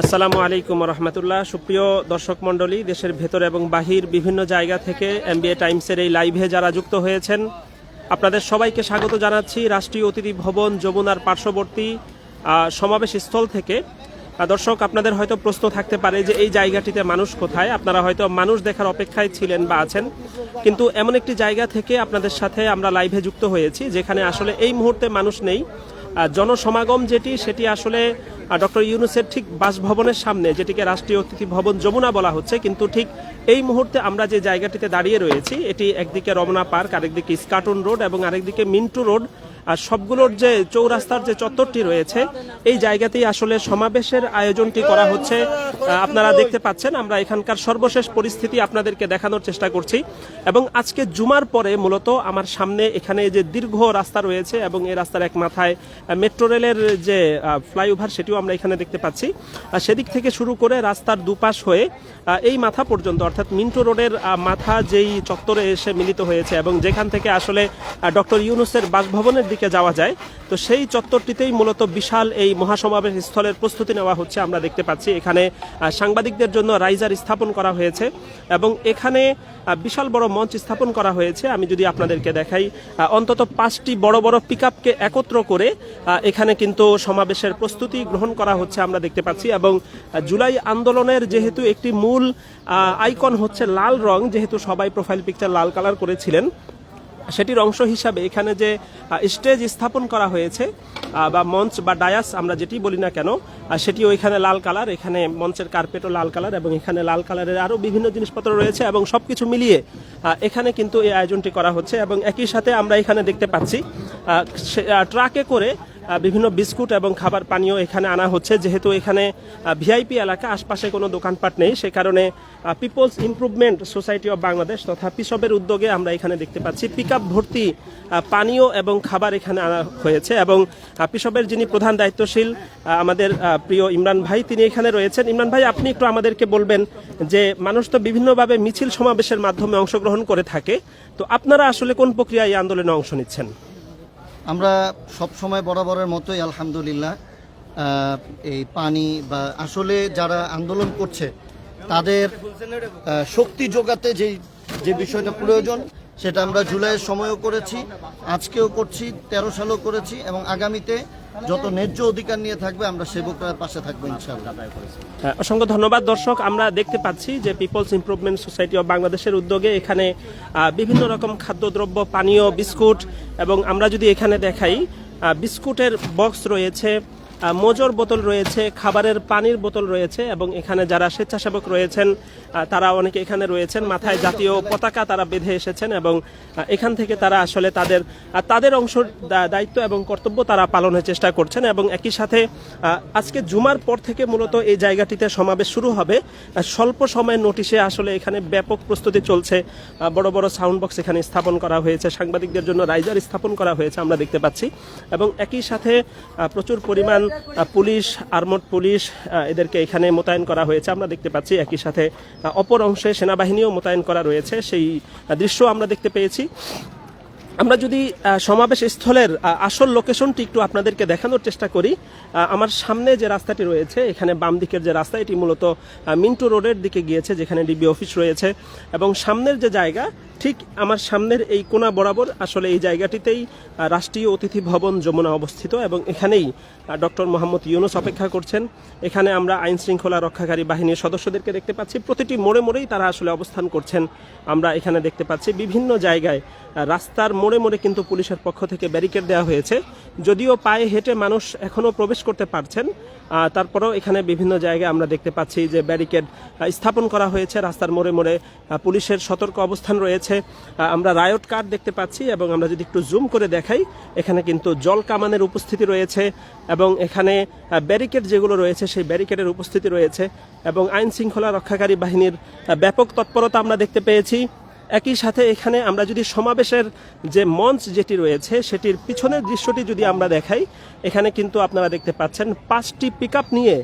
আসসালামু আলাইকুম রহমতুল্লাহ। সুপ্রিয় দর্শক মণ্ডলী, দেশের ভেতর এবং বাহির বিভিন্ন জায়গা থেকে এমবিএ টাইমসের এই লাইভে যারা যুক্ত হয়েছেন আপনাদের সবাইকে স্বাগত জানাচ্ছি রাষ্ট্রীয় অতিথি ভবন যমুনার পার্শ্ববর্তী সমাবেশ স্থল থেকে। দর্শক, আপনাদের হয়তো প্রশ্ন থাকতে পারে যে এই জায়গাটিতে মানুষ কোথায়? আপনারা হয়তো মানুষ দেখার অপেক্ষায় ছিলেন বা আছেন। কিন্তু এমন একটি জায়গা থেকে আপনাদের সাথে আমরা লাইভে যুক্ত হয়েছি, যেখানে আসলে এই মুহূর্তে মানুষ নেই। জনসমাগম যেটি, সেটি আসলে ডক্টর ইউনুসের ঠিক বাসভবনের সামনে, যেটিকে রাষ্ট্রীয় অতিথি ভবন যমুনা বলা হচ্ছে, কিন্তু ঠিক এই মুহূর্তে আমরা যে জায়গাটিতে দাঁড়িয়ে রয়েছি, এটি একদিকে রমনা পার্ক, আরেকদিকে স্কাটন রোড এবং আরেকদিকে মিন্টু রোড। আর সবগুলোর যে চৌরাস্তার যে চত্বরটি রয়েছে, এই জায়গাতেই আসলে সমাবেশের আয়োজনটি করা হচ্ছে। আপনারা দেখতে পাচ্ছেন, আমরা এখানকার সর্বশেষ পরিস্থিতি আপনাদেরকে দেখানোর চেষ্টা করছি। এবং আজকে জুমার পরে মূলত আমার সামনে এখানে যে দীর্ঘ রাস্তা রয়েছে এবং এই রাস্তার এক মাথায় মেট্রো রেলের যে ফ্লাইওভার, সেটিও আমরা এখানে দেখতে পাচ্ছি। সেদিক থেকে শুরু করে রাস্তার দুপাশ হয়ে এই মাথা পর্যন্ত, অর্থাৎ মিন্টো রোডের মাথা যেই চত্বরে এসে মিলিত হয়েছে এবং যেখান থেকে আসলে ডক্টর ইউনুসের বাসভবনের দিকে যাওয়া যায়। তো সেই চত্বরটিতেই মূলত বিশাল এই মহাসমাবেশ স্থলের প্রস্তুতি নেওয়া হচ্ছে আমরা দেখতে পাচ্ছি। এখানে সাংবাদিকদের জন্য রাইজার স্থাপন করা হয়েছে এবং এখানে বিশাল বড় মঞ্চ স্থাপন করা হয়েছে। আমি যদি আপনাদেরকে দেখাই অন্তত পাঁচটি বড় বড় পিক আপকে একত্র করে এখানে কিন্তু সমাবেশের প্রস্তুতি গ্রহণ করা হচ্ছে আমরা দেখতে পাচ্ছি এবং জুলাই আন্দোলনের যেহেতু একটি মূল আইকন হচ্ছে লাল রং, যেহেতু সবাই প্রোফাইল পিকচার লাল কালার করেছিলেন সেটির অংশ হিসাবে এখানে যে স্টেজ স্থাপন করা হয়েছে বা মঞ্চ বা ডায়াস আমরা যেটি বলি না কেন সেটি ওইখানে লাল কালার, এখানে মঞ্চের কার্পেটও লাল কালার এবং এখানে লাল কালারের আরও বিভিন্ন জিনিসপত্র রয়েছে এবং সব কিছু মিলিয়ে এখানে কিন্তু এই আয়োজনটি করা হচ্ছে এবং একই সাথে আমরা এখানে দেখতে পাচ্ছি ট্রাকে করে বিভিন্ন বিস্কুট এবং খাবার পানীয় এখানে আনা হচ্ছে। যেহেতু এখানে ভিআইপি এলাকা, আশপাশে কোনো দোকানপাট নেই, সে কারণে people's improvement society of Bangladesh তথা পিসবের উদ্যোগে আমরা এখানে দেখতে পাচ্ছি পিক ভর্তি পানীয় এবং খাবার এখানে আনা হয়েছে এবং পিসবের যিনি প্রধান দায়িত্বশীল আমাদের প্রিয় ইমরান ভাই, তিনি এখানে রয়েছেন। ইমরান ভাই, আপনি একটু আমাদেরকে বলবেন যে মানুষ তো বিভিন্নভাবে মিছিল সমাবেশের মাধ্যমে অংশগ্রহণ করে থাকে, তো আপনারা আসলে কোন প্রক্রিয়ায় এই আন্দোলনে অংশ নিচ্ছেন? আমরা সব সময় বরাবরের মতোই, আলহামদুলিল্লাহ এই পানি বা আসলে যারা আন্দোলন করছে, তাদের শক্তি যোগাতে যেই যে বিষয়টা প্রয়োজন, সেটা আমরা জুলাইয়ের সময়ও করেছি, আজকেও করছি, তেরো সালও করেছি এবং আগামীতে যত ন্যায্য অধিকার নিয়ে থাকবে আমরা সেবকরা পাশে থাকব ইনশাআল্লাহ। হ্যাঁ, অসংখ্য ধন্যবাদ। দর্শক আমরা দেখতে পাচ্ছি যে পিপলস ইমপ্রুভমেন্ট সোসাইটি অফ বাংলাদেশের উদ্যোগে এখানে বিভিন্ন রকম খাদ্যদ্রব্য পানীয় বিস্কুট এবং আমরা যদি এখানে দেখাই বিস্কুটের বক্স রয়েছে। মোজর বোতল রয়েছে, খাবারের পানির বোতল রয়েছে এবং এখানে যারা স্বেচ্ছাসেবক রয়েছেন তারা অনেকে এখানে রয়েছেন, মাথায় জাতীয় পতাকা তারা বেঁধে এসেছেন এবং এখান থেকে তারা আসলে তাদের তাদের অংশ দায়িত্ব এবং কর্তব্য তারা পালনের চেষ্টা করছেন এবং একই সাথে আজকে জুমার পর থেকে মূলত এই জায়গাটিতে সমাবেশ শুরু হবে। স্বল্প সময়ের নোটিশে আসলে এখানে ব্যাপক প্রস্তুতি চলছে। বড় বড় সাউন্ড বক্স এখানে স্থাপন করা হয়েছে, সাংবাদিকদের জন্য রাইজার স্থাপন করা হয়েছে আমরা দেখতে পাচ্ছি এবং একই সাথে প্রচুর পরিমাণ পুলিশ, আর্মড পুলিশ এদেরকে এখানে মোতায়েন করা হয়েছে। আমরা দেখতে পাচ্ছি একই সাথে অপর অংশে সেনাবাহিনীও মোতায়েন করা রয়েছে। সেই দৃশ্য আমরা দেখতে পেয়েছি। আমরা যদি সমাবেশ স্থলের আসল লোকেশনটি একটু আপনাদেরকে দেখানোর চেষ্টা করি। আমার সামনে যে রাস্তাটি রয়েছে, এখানে বাম দিকের যে রাস্তা, এটি মূলত মিন্টু রোডের দিকে গিয়েছে, যেখানে ডিবি অফিস রয়েছে। এবং সামনের যে জায়গা ঠিক আমার সামনের এই কোনা বরাবর আসলে এই জায়গাটিতেই রাষ্ট্রীয় অতিথি ভবন যমুনা অবস্থিত এবং এখানেই ডক্টর মোহাম্মদ ইউনুস অপেক্ষা করছেন। এখানে আমরা আইন শৃঙ্খলা রক্ষাকারী বাহিনীর সদস্যদেরকে দেখতে পাচ্ছি। প্রতিটি মোড়ে মোড়েই তারা আসলে অবস্থান করছেন। আমরা এখানে দেখতে পাচ্ছি বিভিন্ন জায়গায় রাস্তার মোড়ে মোড়ে কিন্তু পুলিশের পক্ষ থেকে ব্যারিকেড দেওয়া হয়েছে। যদিও পায়ে হেঁটে মানুষ এখনও প্রবেশ করতে পারছেন। তারপরেও এখানে বিভিন্ন জায়গায় আমরা দেখতে পাচ্ছি যে ব্যারিকেড স্থাপন করা হয়েছে। রাস্তার মোড়ে মোড়ে পুলিশের সতর্ক অবস্থান রয়েছে। আমরা রায়ট কার্ড দেখতে পাচ্ছি এবং আমরা যদি একটু জুম করে দেখাই, এখানে কিন্তু জল কামানের উপস্থিতি রয়েছে এবং এখানে ব্যারিকেড যেগুলো রয়েছে, সেই ব্যারিকেডের উপস্থিতি রয়েছে এবং আইন শৃঙ্খলা রক্ষাকারী বাহিনীর ব্যাপক তৎপরতা আমরা দেখতে পেয়েছি। একই সাথে এখানে আমরা যদি সমাবেশের যে মঞ্চ যেটি রয়েছে, সেটির পিছনের দৃশ্যটি যদি আমরা দেখাই, এখানে কিন্তু আপনারা দেখতে পাচ্ছেন পাঁচটি পিক নিয়ে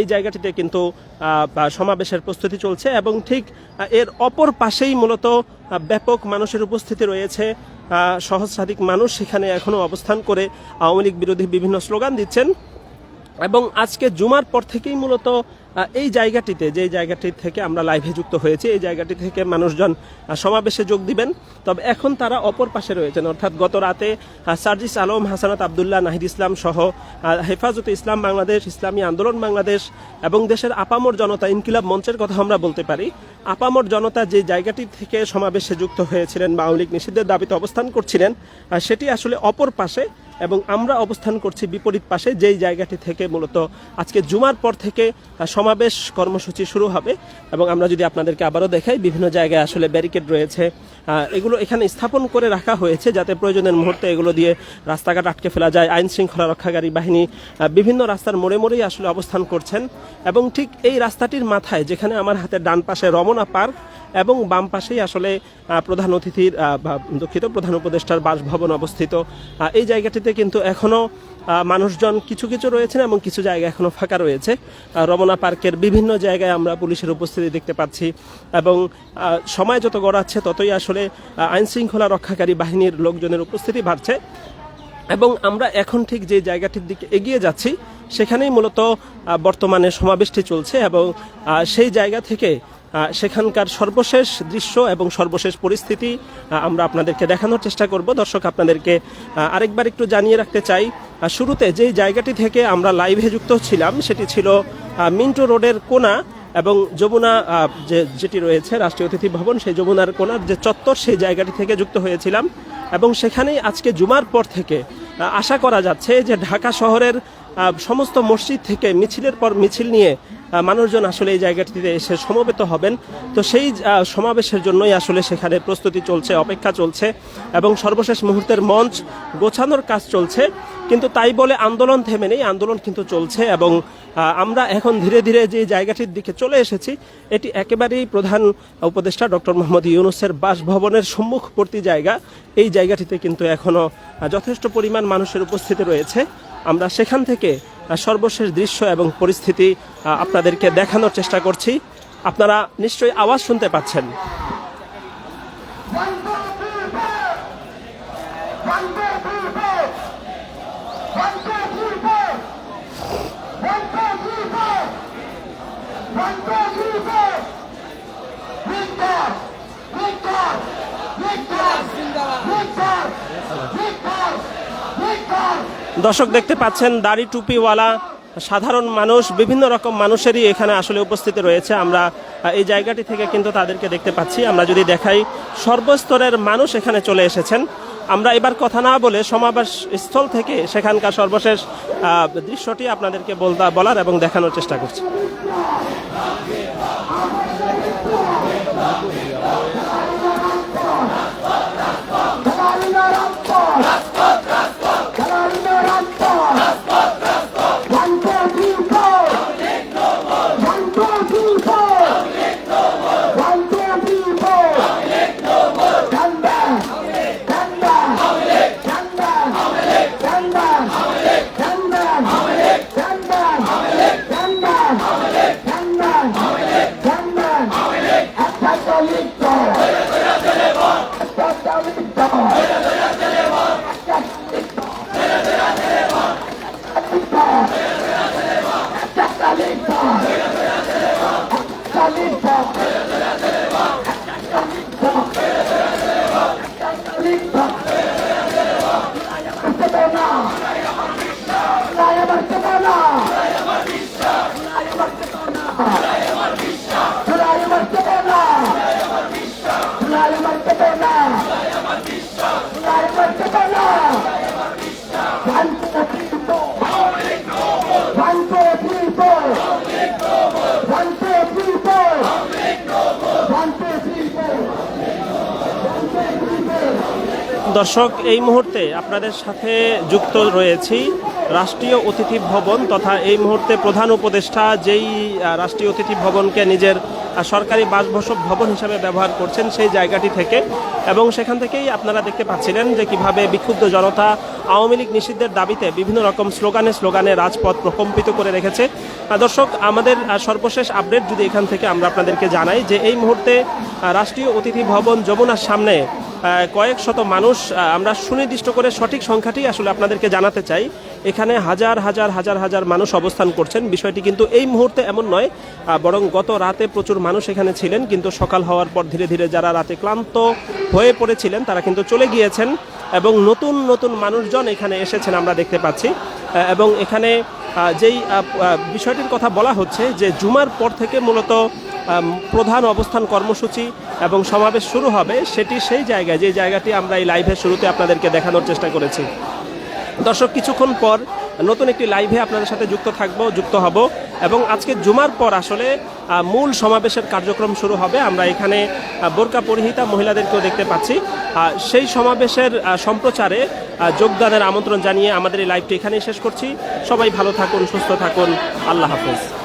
এই জায়গাটিতে কিন্তু সমাবেশের প্রস্তুতি চলছে এবং ঠিক এর অপর পাশেই মূলত ব্যাপক মানুষের উপস্থিতি রয়েছে। সহস্রাধিক মানুষ সেখানে এখনও অবস্থান করে আওয়ামী লীগ বিরোধী বিভিন্ন স্লোগান দিচ্ছেন। এবং আজকে জুমার পর থেকেই মূলত এই জায়গাটিতে, যে জায়গাটি থেকে আমরা লাইভে যুক্ত হয়েছি, এই জায়গাটি থেকে মানুষজন সমাবেশে যোগ দিবেন। তবে এখন তারা অপর পাশে রয়েছেন, অর্থাৎ গত রাতে সার্জিস আলম, হাসানাত আবদুল্লাহ, নাহিদ ইসলাম সহ হেফাজতে ইসলাম বাংলাদেশ, ইসলামী আন্দোলন বাংলাদেশ এবং দেশের আপামর জনতা ইনকিলাব মঞ্চের কথা আমরা বলতে পারি। আপামর জনতা যে জায়গাটি থেকে সমাবেশে যুক্ত হয়েছিলেন বা আওয়ামী লীগ নিষিদ্ধের দাবিতে অবস্থান করছিলেন সেটি আসলে অপর পাশে এবং আমরা অবস্থান করছি বিপরীত পাশে, যেই জায়গাটি থেকে মূলত আজকে জুমার পর থেকে সমাবেশ কর্মসূচি শুরু হবে। এবং আমরা যদি আপনাদেরকে আবারও দেখাই, বিভিন্ন জায়গায় আসলে ব্যারিকেড রয়েছে। এগুলো এখানে স্থাপন করে রাখা হয়েছে যাতে প্রয়োজনের মুহূর্তে এগুলো দিয়ে রাস্তাঘাট আটকে ফেলা যায়। আইন শৃঙ্খলা রক্ষাকারী বাহিনী বিভিন্ন রাস্তার মোড়ে মোড়েই আসলে অবস্থান করছেন। এবং ঠিক এই রাস্তাটির মাথায়, যেখানে আমার হাতের ডান পাশে রমনা পার্ক এবং বাম পাশেই আসলে প্রধান অতিথির দুঃখিত, প্রধান উপদেষ্টার বাসভবন অবস্থিত। এই জায়গাটিতে কিন্তু এখনও মানুষজন কিছু কিছু রয়েছেন এবং কিছু জায়গা এখনও ফাঁকা রয়েছে। রমনা পার্কের বিভিন্ন জায়গায় আমরা পুলিশের উপস্থিতি দেখতে পাচ্ছি এবং সময় যত গড়াচ্ছে ততই আসলে আইন শৃঙ্খলা রক্ষাকারী বাহিনীর লোকজনের উপস্থিতি বাড়ছে। এবং আমরা এখন ঠিক যে জায়গাটির দিকে এগিয়ে যাচ্ছি, সেখানেই মূলত বর্তমানে সমাবেশটি চলছে এবং সেই জায়গা থেকে সেখানকার সর্বশেষ দৃশ্য এবং সর্বশেষ পরিস্থিতি আমরা আপনাদেরকে দেখানোর চেষ্টা করব। দর্শক, আপনাদেরকে আরেকবার একটু জানিয়ে রাখতে চাই শুরুতে যেই জায়গাটি থেকে আমরা লাইভে যুক্ত ছিলাম, সেটি ছিল মিন্টো রোডের কোনা এবং যমুনা যে, যেটি রয়েছে, রাষ্ট্রীয় অতিথি ভবন, সেই যমুনার কোনার যে চত্বর, সেই জায়গাটি থেকে যুক্ত হয়েছিলাম এবং সেখানেই আজকে জুমার পর থেকে আশা করা যাচ্ছে যে ঢাকা শহরের সমস্ত মসজিদ থেকে মিছিলের পর মিছিল নিয়ে মানুষজন আসলে এই জায়গাটিতে এসে সমবেত হবেন। তো সেই সমাবেশের জন্যই আসলে সেখানে প্রস্তুতি চলছে, অপেক্ষা চলছে এবং সর্বশেষ মুহূর্তের মঞ্চ গোছানোর কাজ চলছে। কিন্তু তাই বলে আন্দোলন থেমে নেই, আন্দোলন কিন্তু চলছে এবং আমরা এখন ধীরে ধীরে যে জায়গাটির দিকে চলে এসেছি, এটি একেবারেই প্রধান উপদেষ্টা ডক্টর মোহাম্মদ ইউনুসের বাসভবনের সম্মুখবর্তী জায়গা। এই জায়গাটিতে কিন্তু এখনও যথেষ্ট পরিমাণ মানুষের উপস্থিতি রয়েছে। আমরা সেখান থেকে সর্বশেষ দৃশ্য এবং পরিস্থিতি আপনাদেরকে দেখানোর চেষ্টা করছি। আপনারা নিশ্চয়ই আওয়াজ শুনতে পাচ্ছেন। দর্শক দেখতে পাচ্ছেন, দাড়ি টুপিওয়ালা সাধারণ মানুষ, বিভিন্ন রকম মানুষেরই এখানে আসলে উপস্থিত রয়েছে। আমরা এই জায়গাটি থেকে কিন্তু তাদেরকে দেখতে পাচ্ছি। আমরা যদি দেখাই, সর্বস্তরের মানুষ এখানে চলে এসেছেন। আমরা এবার কথা না বলে সমাবেশ স্থল থেকে সেখানকার সর্বশেষ দৃশ্যটি আপনাদেরকে বলতা, বলার এবং দেখানোর চেষ্টা করছি। দর্শক, এই মুহূর্তে আপনাদের সাথে যুক্ত রয়েছি রাষ্ট্রীয় অতিথি ভবন তথা এই মুহূর্তে প্রধান উপদেষ্টা যেই রাষ্ট্রীয় অতিথি ভবনকে নিজের সরকারি বাসবসব ভবন হিসাবে ব্যবহার করছেন সেই জায়গাটি থেকে এবং সেখান থেকেই আপনারা দেখতে পাচ্ছিলেন যে কীভাবে বিক্ষুব্ধ জনতা আওয়ামী লীগ নিষিদ্ধের দাবিতে বিভিন্ন রকম স্লোগানে স্লোগানে রাজপথ প্রকম্পিত করে রেখেছে। দর্শক, আমাদের সর্বশেষ আপডেট যদি এখান থেকে আমরা আপনাদেরকে জানাই যে এই মুহূর্তে রাষ্ট্রীয় অতিথি ভবন যমুনার সামনে কয়েক শত মানুষ আমরা সুনির্দিষ্ট করে সঠিক সংখ্যাটি আসলে আপনাদেরকে জানাতে চাই। এখানে হাজার হাজার হাজার হাজার মানুষ অবস্থান করছেন। বিষয়টি কিন্তু এই মুহূর্তে এমন নয় বরং গত রাতে প্রচুর মানুষ এখানে ছিলেন, কিন্তু সকাল হওয়ার পর ধীরে ধীরে যারা রাতে ক্লান্ত হয়ে পড়েছিলেন, তারা কিন্তু চলে গিয়েছেন এবং নতুন নতুন মানুষজন এখানে এসেছেন আমরা দেখতে পাচ্ছি। এবং এখানে যেই বিষয়টির কথা বলা হচ্ছে যে, জুমার পর থেকে মূলত প্রধান অবস্থান কর্মসূচি এবং সমাবেশ শুরু হবে, সেটি সেই জায়গায়, যে জায়গাটি আমরা এই লাইভের শুরুতে আপনাদেরকে দেখানোর চেষ্টা করেছি। দর্শক, কিছুক্ষণ পর নতুন একটি লাইভে আপনাদের সাথে যুক্ত থাকব, যুক্ত হব এবং আজকে জুমার পর আসলে মূল সমাবেশের কার্যক্রম শুরু হবে। আমরা এখানে বোরকা পরিহিতা মহিলাদেরকেও দেখতে পাচ্ছি। সেই সমাবেশের সম্প্রচারে যোগদানের আমন্ত্রণ জানিয়ে আমাদের এই লাইভটি এখানেই শেষ করছি। সবাই ভালো থাকুন, সুস্থ থাকুন। আল্লাহ হাফেজ।